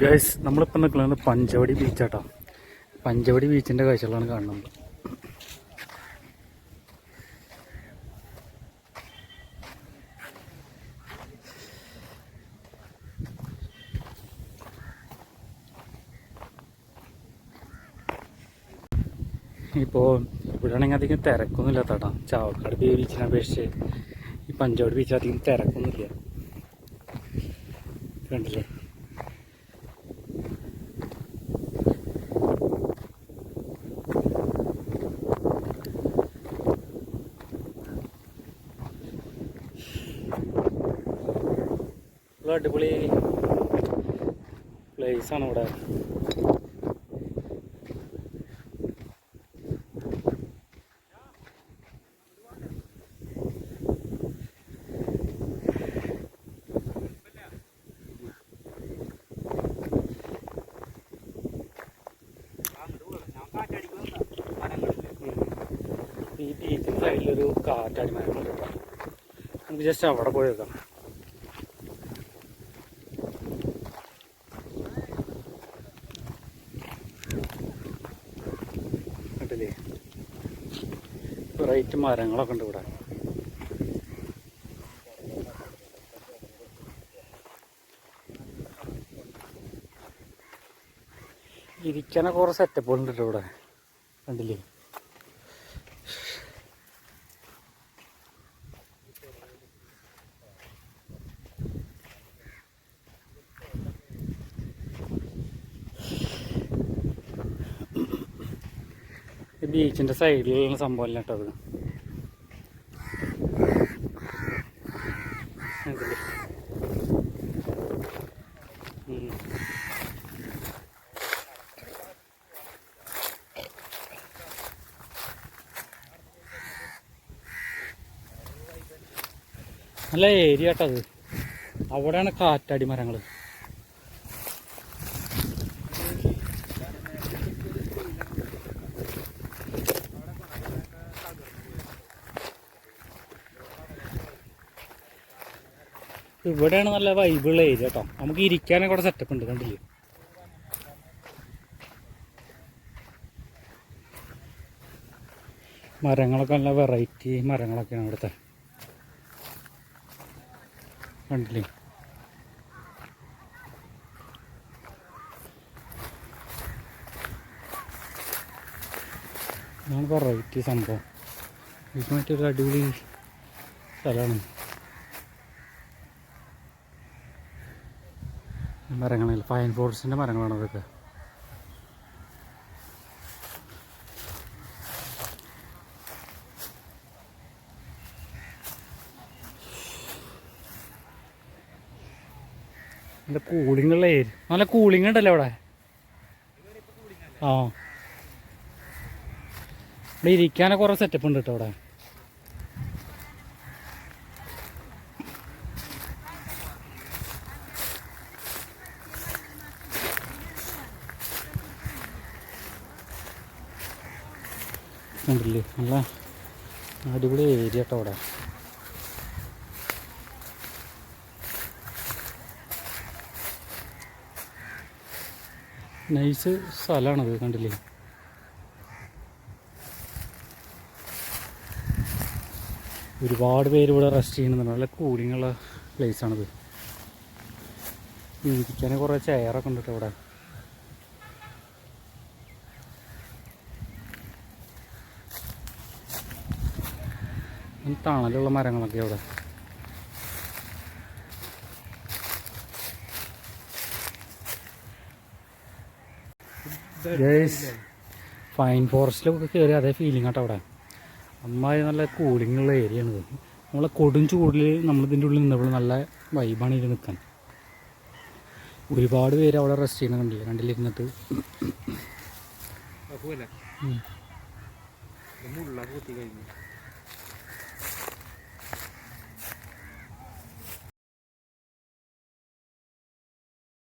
Guys നമ്മളിപ്പോൾ നിൽക്കുന്നത് പഞ്ചവടി ബീച്ചാട്ടോ പഞ്ചവടി ബീച്ചിന്റെ കാഴ്ചകളാണ് കാണുന്നത്. ഇപ്പോൾ ഇവിടെ ആണെങ്കിൽ അധികം തിരക്കൊന്നുമില്ല ഇല്ലാത്തട്ടാ ചാവക്കാട് ബീച്ചിനെ അപേക്ഷിച്ച് ഈ പഞ്ചവടി ബീച്ചിൽ അധികം തിരക്കൊന്നുമില്ല. കണ്ടില്ലേ? അടിപൊളി പ്ലേസ് ആണ് ഇവിടെ. ഈ ബീച്ചിന്റെ സൈഡിലൊരു കാറ്റാടി മരമുണ്ട് കേട്ടോ. നമുക്ക് ജസ്റ്റ് അവിടെ പോയി വെക്കാം കണ്ടില്ലേ വെറൈറ്റി മരങ്ങളൊക്കെ ഉണ്ട് ഇവിടെ. ഇരിക്കാനൊക്കെ കുറേ ട്ടോ ഇവിടെ. കണ്ടില്ലേ? ഈ ബീച്ചിന്റെ സൈഡിലുള്ള സംഭവം കേട്ടോ അത്. നല്ല ഏരിയ കേട്ടോ അത്. അവിടെയാണ് കാറ്റാടി മരങ്ങൾ ഇവിടെയാണ് നല്ല വൈബിളുള്ള ഏരിയ കേട്ടോ നമുക്ക് ഇരിക്കാനൊക്കെ ഇവിടെ സെറ്റപ്പ് ഉണ്ട് കണ്ടില്ലേ? മരങ്ങളൊക്കെ നല്ല വെറൈറ്റി മരങ്ങളൊക്കെയാണ് ഇവിടുത്തെ. കണ്ടില്ലേ? ഇതാണ് വെറൈറ്റി സംഭവം. ഇത് മറ്റൊരു അടിപൊളി സ്ഥലമാണ്. മരങ്ങളല്ല? പൈൻ ഫോറസ്റ്റിന്റെ മരങ്ങളാണ് അതൊക്കെ. നല്ല കൂളിംഗ് ഉള്ള ഏരിയ നല്ല കൂളിംഗ് ഉണ്ടല്ലോ അവിടെ? ആ. ഇവിടെ ഇരിക്കാനൊക്കെ കുറേ സെറ്റപ്പ് ഉണ്ട് കേട്ടോ അവിടെ. കണ്ടില്ലേ? നല്ല അടിപൊളി ഏരിയ കേട്ടോ അവിടെ. നൈസ് സ്ഥലമാണത് കണ്ടില്ലേ? ഒരുപാട് പേര് ഇവിടെ റെസ്റ്റ് ചെയ്യുന്നുണ്ട്. നല്ല കൂളിങ്ങുള്ള ഉള്ള പ്ലേസ് ആണിത്. ഇരിക്കാൻ കുറേ ചെയറൊക്കെ ഉണ്ട് കേട്ടോ ഇവിടെ തണലുള്ള മരങ്ങളൊക്കെ അവിടെ. ഫൈൻ ഫോറസ്റ്റിലൊക്കെ കയറി അതേ ഫീലിംഗ് ആട്ടോ അവിടെ. അമ്മായി നല്ല കൂളിംഗ് ഉള്ള ഏരിയ ആണിത് നമ്മളെ കൊടും ചൂടിൽ നമ്മൾ ഇതിന്റെ ഉള്ളിൽ നിന്നപ്പോൾ നല്ല വൈബാണ് ഇതിൽ നിൽക്കാൻ. ഒരുപാട് പേര് അവിടെ റെസ്റ്റ് ചെയ്യണ കണ്ടില്ലേ? കണ്ടില്ല ഇരുന്നിട്ട് അപ്പൂല്ല ഉം. മുള്ള കുത്തി കഴിഞ്ഞു.